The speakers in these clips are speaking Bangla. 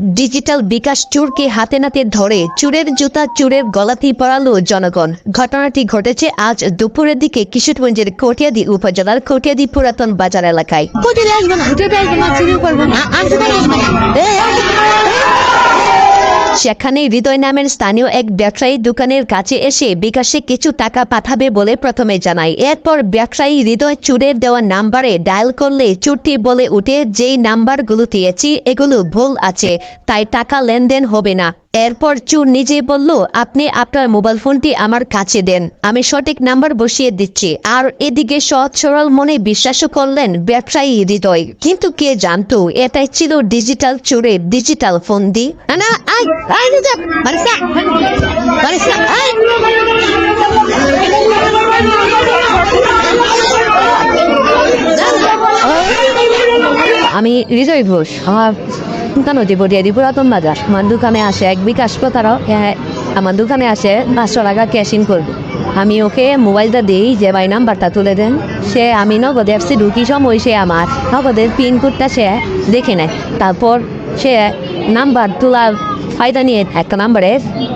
ডিজিটাল বিকাশ চুরকে হাতে নাতে ধরে চুরের জুতা চুরের গলাতেই পড়ালো জনগণ। ঘটনাটি ঘটেছে আজ দুপুরের দিকে কিশোরগঞ্জের কটিয়াদি উপজেলার কটিয়াদি পুরাতন বাজার এলাকায়। সেখানে হৃদয় নামের স্থানীয় এক ব্যবসায়ী দোকানের কাছে এসে বিকাশে কিছু টাকা পাঠাবে বলে প্রথমে জানায়। এরপর ব্যবসায়ী হৃদয় চুরের দেওয়া নাম্বারে ডায়াল করলে চুরটি বলে উঠে, যেই নাম্বারগুলো দিয়েছি, এগুলো ভুল আছে, তাই টাকা লেনদেন হবে না। এরপর চুর নিজে বলল, আপনি আপনার মোবাইল ফোনটি আমার কাছে দেন, আমি সঠিক নাম্বার বসিয়ে দিচ্ছি। আর এদিকে সৎ সরল মনে বিশ্বাসও করলেন ব্যবসায়ী হৃদয়। কিন্তু কে জানতো, এটাই ছিল ডিজিটাল চুরের ডিজিটাল ফোন দি না না আয় আয় দিদা বারিসা বারিসা আয় আমি হৃদয় ঘোষ, আমার দোকান হতে পটিয়াদি পুরাতন বাজার। আমার দোকানে আসে এক বিকাশ হ্যাঁ আমার দোকানে আসে পাঁচশো টাকা ক্যাশ ইন করবে। আমি ওকে মোবাইলটা দিই, যে ভাই নাম্বারটা তুলে দেন। সে, আমি নগদ অ্যাপসে ঢুকি, সময় সে আমার। নগদের পিন কোডটা সে দেখে নেয়। তারপর সে নাম্বার তোলার ফায়দা নিয়ে একটা নাম্বারে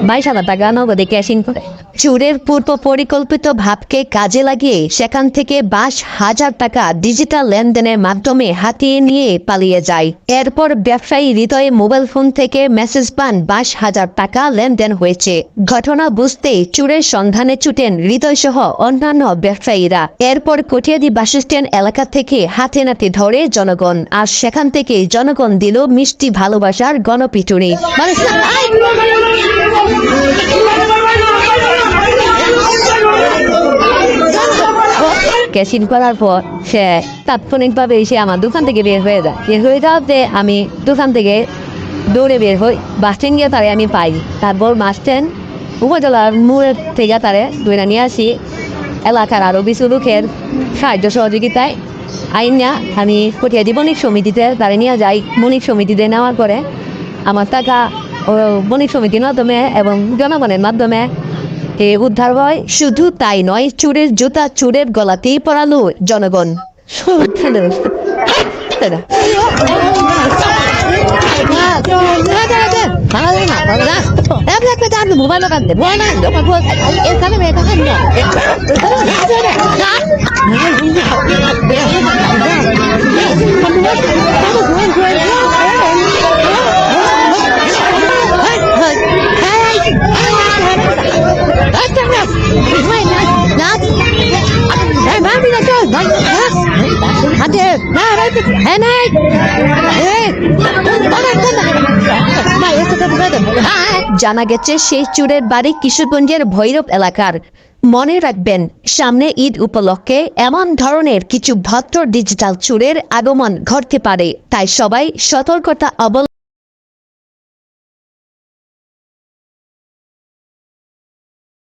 বাইশ হাজার টাকা নগদে ক্যাশ ইন করে। চুরের পূর্ব পরিকল্পিত ভাবকে কাজে লাগিয়ে সেখান থেকে বাইশ হাজার টাকা ডিজিটাল লেনদেনের মাধ্যমে হাতিয়ে নিয়ে পালিয়ে যায়। এরপর ব্যবসায়ী হৃদয়ে মোবাইল ফোন থেকে মেসেজ পান, বাস হাজার টাকা লেনদেন হয়েছে। ঘটনা বুঝতেই চুরের সন্ধানে ছুটেন হৃদয় সহ অন্যান্য ব্যবসায়ীরা। এরপর কটিয়াদি বাসস্ট্যান্ড এলাকা থেকে হাতে নাতে ধরে জনগণ। আর সেখান থেকে জনগণ দিল মিষ্টি ভালোবাসার গণপিটুনি। ক্যাশিন করার পর সে তাৎক্ষণিকভাবে সে আমার দোকান থেকে বের হয়ে যায়। বের হয়ে যাওয়াতে আমি দোকান থেকে দৌড়ে বের হই। বাস স্ট্যান্ড গিয়ে তারে আমি পাই। তারপর বাস স্ট্যান্ড উপজেলার মোড়ের থেকে তারে দৌড়ে নিয়ে আসি। এলাকার আরও কিছু লোকের সাহায্য সহযোগিতায় আইন না আমি পটিয়াদি বণিক সমিতিতে তারে নিয়ে যাই। বণিক সমিতিতে নেওয়ার পরে আমার টাকা বণিক সমিতির মাধ্যমে এবং জনগণের মাধ্যমে এ উদ্ধার হয় শুধু তাই নয় চুরের জুতা চুরের গলাতেই পড়ালো জনগণ। মোবাইল জানা গেছে সেই চুরের বাড়ি কিশোরগঞ্জের ভৈরব এলাকার। মনে রাখবেন, সামনে ঈদ উপলক্ষে এমন ধরনের কিছু ভদ্র ডিজিটাল চুরের আগমন ঘটতে পারে। তাই সবাই সতর্কতা অবলম্বন